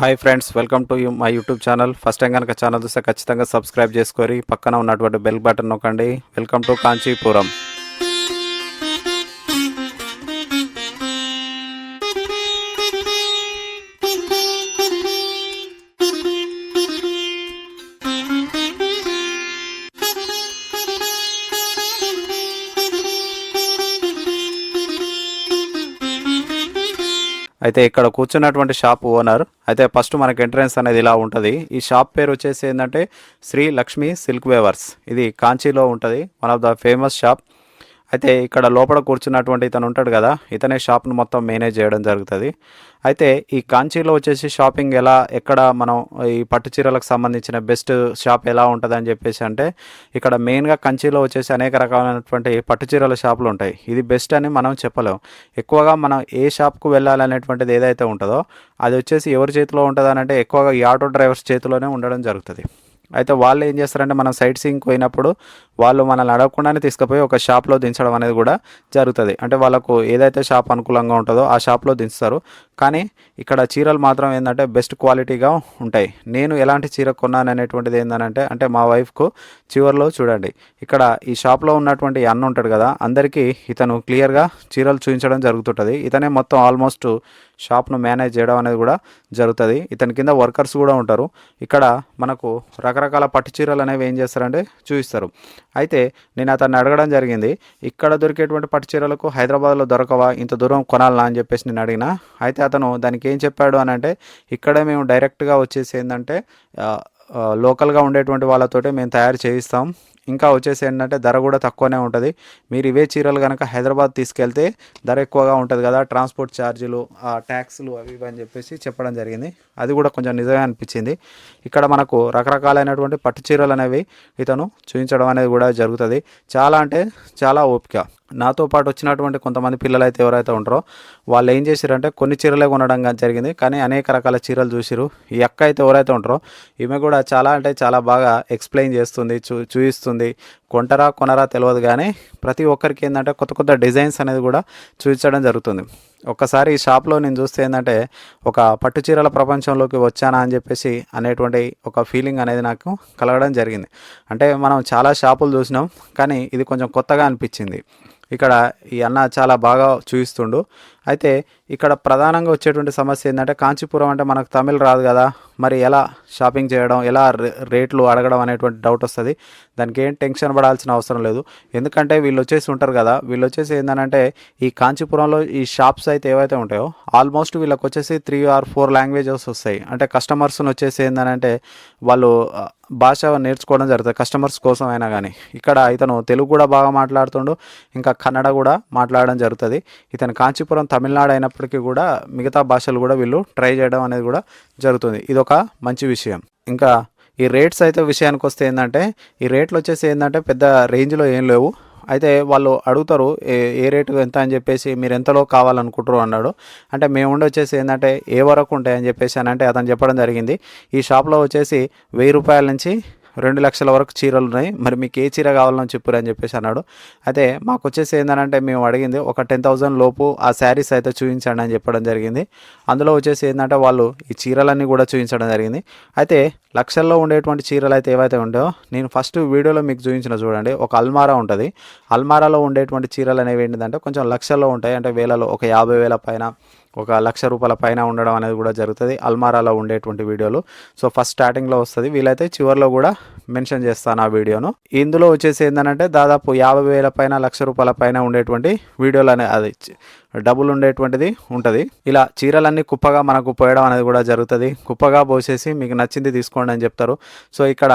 Hi friends welcome to my YouTube channel. First time కనుక channel చూస్తే ఖచ్చితంగా subscribe చేసుకొని పక్కన ఉన్నటువంటి బెల్ బటన్ నొక్కండి. Welcome to Kanchipuram. అయితే ఇక్కడ కూర్చున్నటువంటి షాప్ ఓనర్ అయితే ఫస్ట్ మనకి ఎంట్రన్స్ అనేది ఇలా ఉంటుంది. ఈ షాప్ పేరు వచ్చేసి ఏంటంటే శ్రీ లక్ష్మి సిల్క్ వేవర్స్. ఇది కాంచీలో ఉంటుంది. One of the famous shop అయితే ఇక్కడ లోపల కూర్చున్నటువంటి ఇతను ఉంటాడు కదా ఇతనే షాప్ను మొత్తం మేనేజ్ చేయడం జరుగుతుంది. అయితే ఈ కాంచీలో వచ్చేసి షాపింగ్ ఎలా ఎక్కడ మనం ఈ పట్టు చీరలకు సంబంధించిన బెస్ట్ షాప్ ఎలా ఉంటుంది అని చెప్పేసి అంటే ఇక్కడ మెయిన్గా కంచీలో వచ్చేసి అనేక రకాలైనటువంటి పట్టు చీరల షాపులు ఉంటాయి. ఇది బెస్ట్ అని మనం చెప్పలేం. ఎక్కువగా మనం ఏ షాప్కు వెళ్ళాలనేటువంటిది ఏదైతే ఉంటుందో అది వచ్చేసి ఎవరి చేతిలో ఉంటుంది అని అంటే ఎక్కువగా ఈ ఆటో డ్రైవర్స్ చేతిలోనే ఉండడం జరుగుతుంది. అయితే వాళ్ళు ఏం చేస్తారంటే మనం సైట్ సీయింగ్ పోయినప్పుడు వాళ్ళు మనల్ని అడగకుండానే తీసుకుపోయి ఒక షాప్లో దించడం అనేది కూడా జరుగుతుంది. అంటే వాళ్ళకు ఏదైతే షాప్ అనుకూలంగా ఉంటుందో ఆ షాప్లో దించుతారు. కానీ ఇక్కడ చీరలు మాత్రం ఏంటంటే బెస్ట్ క్వాలిటీగా ఉంటాయి. నేను ఎలాంటి చీర కొన్నాను అనేటువంటిది ఏంటంటే అంటే మా వైఫ్కు చివరిలో చూడండి. ఇక్కడ ఈ షాప్లో ఉన్నటువంటి అన్న ఉంటాడు కదా అందరికీ ఇతను క్లియర్గా చీరలు చూపించడం జరుగుతుంటుంది. ఇతనే మొత్తం ఆల్మోస్ట్ షాప్ను మేనేజ్ చేయడం అనేది కూడా జరుగుతుంది. ఇతని కింద వర్కర్స్ కూడా ఉంటారు. ఇక్కడ మనకు రకరకాల పట్టు చీరలు అనేవి ఏం చేస్తారంటే చూపిస్తారు. అయితే నేను అతన్ని అడగడం జరిగింది ఇక్కడ దొరికేటువంటి పట్టు చీరలకు హైదరాబాద్లో దొరకవా? ఇంత దూరం కొనాలనా? అని చెప్పేసి నేను అడిగిన. అయితే అతను దానికి ఏం చెప్పాడు అని అంటే ఇక్కడే మేము డైరెక్ట్గా వచ్చేసి ఏంటంటే లోకల్గా ఉండేటువంటి వాళ్ళతోటి మేము తయారు చేయిస్తాం. ఇంకా వచ్చేసి ఏంటంటే ధర కూడా తక్కువనే ఉంటుంది. మీరు ఇవే చీరలు కనుక హైదరాబాద్ తీసుకెళ్తే ధర ఎక్కువగా ఉంటుంది కదా ట్రాన్స్పోర్ట్ ఛార్జీలు ఆ ట్యాక్స్లు అవి ఇవి అని చెప్పేసి చెప్పడం జరిగింది. అది కూడా కొంచెం నిజమే అనిపించింది. ఇక్కడ మనకు రకరకాలైనటువంటి పట్టు చీరలు అనేవి ఇతను చూపించడం అనేది కూడా జరుగుతుంది. చాలా అంటే చాలా ఓపిక. నాతో పాటు వచ్చినటువంటి కొంతమంది పిల్లలు అయితే ఎవరైతే ఉంటారో వాళ్ళు ఏం చేశారంటే కొన్ని చీరలే కొనడం కానీ జరిగింది. కానీ అనేక రకాల చీరలు చూసిరు. ఈ అక్క అయితే ఎవరైతే ఉంటారో ఈమె కూడా చాలా అంటే చాలా బాగా ఎక్స్ప్లెయిన్ చేస్తుంది చూ చూపిస్తుంది కొంటరా కొనరా తెలియదు కానీ ప్రతి ఒక్కరికి ఏంటంటే కొత్త కొత్త డిజైన్స్ అనేది కూడా చూపించడం జరుగుతుంది. ఒక్కసారి ఈ షాప్లో నేను చూస్తే ఏంటంటే ఒక పట్టు చీరల ప్రపంచంలోకి వచ్చానా అని చెప్పేసి అనేటువంటి ఒక ఫీలింగ్ అనేది నాకు కలగడం జరిగింది. అంటే మనం చాలా షాపులు చూసినాం కానీ ఇది కొంచెం కొత్తగా అనిపించింది. ఇక్కడ ఈ అన్న చాలా బాగా చూపిస్తుండు అయితే ఇక్కడ ప్రధానంగా వచ్చేటువంటి సమస్య ఏంటంటే కాంచీపురం అంటే మనకు తమిళ్ రాదు కదా మరి ఎలా షాపింగ్ చేయడం ఎలా రే- రేట్లు అడగడం అనేటువంటి డౌట్ వస్తుంది. దానికి ఏం టెన్షన్ పడాల్సిన అవసరం లేదు. ఎందుకంటే వీళ్ళు వచ్చేసి ఉంటారు కదా వీళ్ళు వచ్చేసి ఏంటంటే ఈ కాంచీపురంలో ఈ షాప్స్ అయితే ఏవైతే ఉంటాయో ఆల్మోస్ట్ వీళ్ళకి వచ్చేసి త్రీ ఆర్ ఫోర్ లాంగ్వేజెస్ వస్తాయి. అంటే కస్టమర్స్ని వచ్చేసి ఏంటంటే వాళ్ళు భాష నేర్చుకోవడం జరుగుతుంది కస్టమర్స్ కోసం అయినా కానీ ఇక్కడ ఇతను తెలుగు కూడా బాగా మాట్లాడుతుండు ఇంకా కన్నడ కూడా మాట్లాడడం జరుగుతుంది. ఇతను కాంచీపురం తమిళనాడు అయినప్పటికీ కూడా మిగతా భాషలు కూడా వీళ్ళు ట్రై చేయడం అనేది కూడా జరుగుతుంది. ఇది ఒక మంచి విషయం. ఇంకా ఈ రేట్స్ అయితే విషయానికి వస్తే ఏంటంటే ఈ రేట్లు వచ్చేసి ఏంటంటే పెద్ద రేంజ్లో ఏం లేవు. అయితే వాళ్ళు అడుగుతారు ఏ ఏ రేటు ఎంత? అని చెప్పేసి మీరు ఎంతలో కావాలనుకుంటారు అన్నాడు. అంటే మేము ఉండి వచ్చేసి ఏంటంటే ఏ వరకు ఉంటాయని చెప్పేసి అని అంటే అతను చెప్పడం జరిగింది. ఈ షాప్లో వచ్చేసి వెయ్యి రూపాయల నుంచి రెండు లక్షల వరకు చీరలు ఉన్నాయి. మరి మీకు ఏ చీర కావాలని చెప్పురు అని చెప్పేసి అన్నాడు. అయితే మాకు వచ్చేసి ఏంటంటే మేము అడిగింది ఒక టెన్ థౌజండ్ లోపు ఆ శారీస్ అయితే చూపించండి అని చెప్పడం జరిగింది. అందులో వచ్చేసి ఏంటంటే వాళ్ళు ఈ చీరలన్నీ కూడా చూపించడం జరిగింది. అయితే లక్షల్లో ఉండేటువంటి చీరలు అయితే ఏవైతే ఉంటాయో నేను ఫస్ట్ వీడియోలో మీకు చూపించిన చూడండి ఒక అల్మారా ఉంటుంది. అల్మారాలో ఉండేటువంటి చీరలు అనేవి ఏంటంటే కొంచెం లక్షల్లో ఉంటాయి. అంటే వేలలో ఒక యాభై వేల పైన ఒక లక్ష రూపాయల పైన ఉండడం అనేది కూడా జరుగుతుంది అల్మారాలో ఉండేటువంటి వీడియోలు. సో ఫస్ట్ స్టార్టింగ్లో వస్తుంది. వీలైతే చివరిలో కూడా మెన్షన్ చేస్తాను ఆ వీడియోను. ఇందులో వచ్చేసి ఏంటంటే దాదాపు యాభై వేల పైన లక్ష రూపాయల పైన ఉండేటువంటి వీడియోలు అనే అది డబుల్ ఉండేటువంటిది ఉంటుంది. ఇలా చీరలన్నీ కుప్పగా మనకు పోయడం అనేది కూడా జరుగుతుంది. కుప్పగా పోసేసి మీకు నచ్చింది తీసుకోండి అని చెప్తారు. సో ఇక్కడ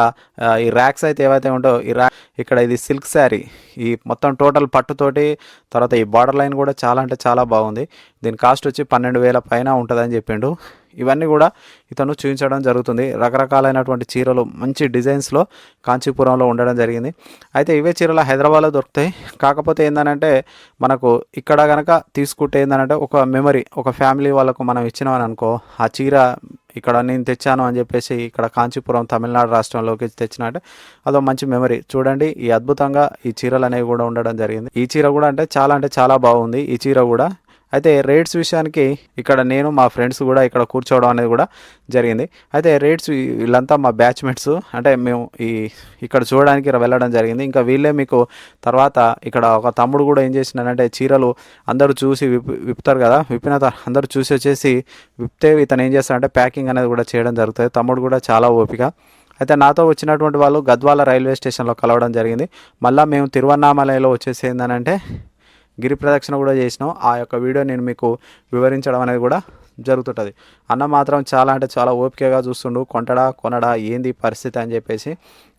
ఈ ర్యాక్స్ అయితే ఏవైతే ఉంటో ఈ ర్యాక్ ఇక్కడ ఇది సిల్క్ శారీ ఈ మొత్తం టోటల్ పట్టుతోటి తర్వాత ఈ బార్డర్ లైన్ కూడా చాలా అంటే చాలా బాగుంది. దీని కాస్ట్ వచ్చి పన్నెండు వేల పైన ఉంటుందని చెప్పిండు. ఇవన్నీ కూడా ఇతను చూపించడం జరుగుతుంది. రకరకాలైనటువంటి చీరలు మంచి డిజైన్స్లో కాంచీపురంలో ఉండడం జరిగింది. అయితే ఇవే చీరలు హైదరాబాద్లో దొరుకుతాయి. కాకపోతే ఏంటంటే మనకు ఇక్కడ కనుక తీసుకుంటే ఏంటంటే ఒక మెమరీ ఒక ఫ్యామిలీ వాళ్ళకు మనం ఇచ్చినామని అనుకో ఆ చీర ఇక్కడ నేను తెచ్చాను అని చెప్పేసి ఇక్కడ కాంచీపురం తమిళనాడు రాష్ట్రంలోకి తెచ్చినట్టే అదో మంచి మెమరీ. చూడండి ఈ అద్భుతంగా ఈ చీరలు అనేవి కూడా ఉండడం జరిగింది. ఈ చీర కూడా అంటే చాలా అంటే చాలా బాగుంది. ఈ చీర కూడా అయితే రేట్స్ విషయానికి ఇక్కడ నేను మా ఫ్రెండ్స్ కూడా ఇక్కడ కూర్చోవడం అనేది కూడా జరిగింది. అయితే రేట్స్ వీళ్ళంతా మా బ్యాచ్మెట్స్ అంటే మేము ఈ ఇక్కడ చూడడానికి వెళ్ళడం జరిగింది. ఇంకా వీళ్ళే మీకు తర్వాత ఇక్కడ ఒక తమ్ముడు కూడా ఏం చేసినాడంటే చీరలు అందరూ చూసి విప్ విప్పుతారు కదా. విప్పిన అందరూ చూసి వచ్చేసి విప్తే ఇతను ఏం చేస్తాడంటే ప్యాకింగ్ అనేది కూడా చేయడం జరుగుతుంది. తమ్ముడు కూడా చాలా ఓపిక. అయితే నాతో వచ్చినటువంటి వాళ్ళు గద్వాల రైల్వే స్టేషన్లో కలవడం జరిగింది. మళ్ళీ మేము తిరువన్నామలలో వచ్చేసి ఏంటంటే గిరి ప్రదక్షిణ కూడా చేసినాం. ఆ యొక్క వీడియో నేను మీకు వివరించడం అనేది కూడా జరుగుతుంటుంది. అన్న మాత్రం చాలా అంటే చాలా ఓపికగా చూస్తుండు. కొంటడా కొనడా ఏంది పరిస్థితి అని చెప్పేసి.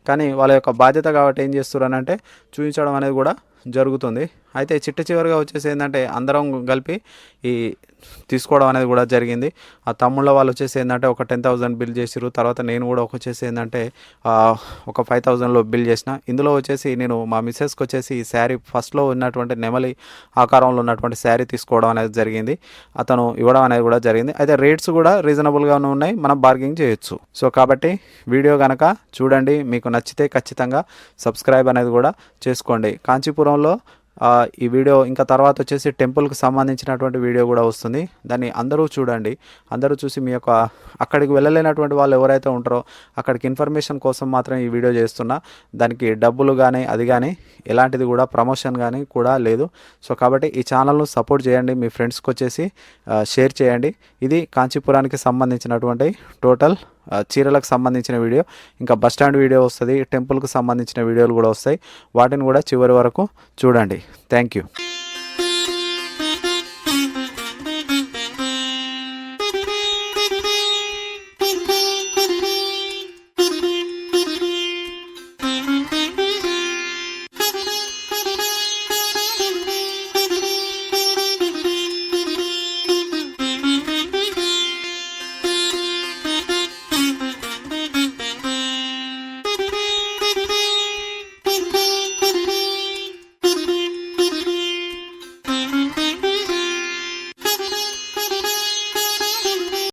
కానీ వాళ్ళ యొక్క బాధ్యత కాబట్టి ఏం చేస్తున్నారంటే చూపించడం అనేది కూడా జరుగుతుంది. అయితే చిట్ట చివరిగా వచ్చేసి ఏంటంటే అందరం కలిపి ఈ తీసుకోవడం అనేది కూడా జరిగింది. ఆ తమ్ముళ్ళ వాళ్ళు వచ్చేసి ఏంటంటే ఒక టెన్ థౌసండ్ బిల్ చేసిరు తర్వాత నేను కూడా ఒక వచ్చేసి ఏంటంటే ఒక ఫైవ్ థౌజండ్లో బిల్ చేసిన. ఇందులో వచ్చేసి నేను మా మిస్సెస్కి వచ్చేసి ఈ శారీ ఫస్ట్లో ఉన్నటువంటి నెమలి ఆకారంలో ఉన్నటువంటి శారీ తీసుకోవడం అనేది జరిగింది. అతను ఇవ్వడం అనేది కూడా జరిగింది. అయితే రేట్స్ కూడా రీజనబుల్గానే ఉన్నాయి. మనం బార్గింగ్ చేయొచ్చు. సో కాబట్టి వీడియో కనుక చూడండి. మీకు నచ్చితే ఖచ్చితంగా సబ్స్క్రైబ్ అనేది కూడా చేసుకోండి. కాంచీపురంలో ఈ వీడియో ఇంకా తర్వాత వచ్చేసి టెంపుల్కి సంబంధించినటువంటి వీడియో కూడా వస్తుంది. దాన్ని అందరూ చూడండి. అందరూ చూసి మీ యొక్క అక్కడికి వెళ్ళలేనటువంటి వాళ్ళు ఎవరైతే ఉంటారో అక్కడికి ఇన్ఫర్మేషన్ కోసం మాత్రం ఈ వీడియో చేస్తున్నా. దానికి డబ్బులు కానీ అది కానీ ఎలాంటిది కూడా ప్రమోషన్ కానీ కూడా లేదు. సో కాబట్టి ఈ ఛానల్ను సపోర్ట్ చేయండి. మీ ఫ్రెండ్స్కి వచ్చేసి షేర్ చేయండి. ఇది కాంచీపురానికి సంబంధించినటువంటి టోటల్ చీరలకు సంబంధించిన వీడియో ఇంకా బస్ స్టాండ్ వీడియో వస్తుంది టెంపుల్కి సంబంధించిన వీడియోలు కూడా వస్తాయి. వాటిని కూడా చివరి వరకు చూడండి. Thank you.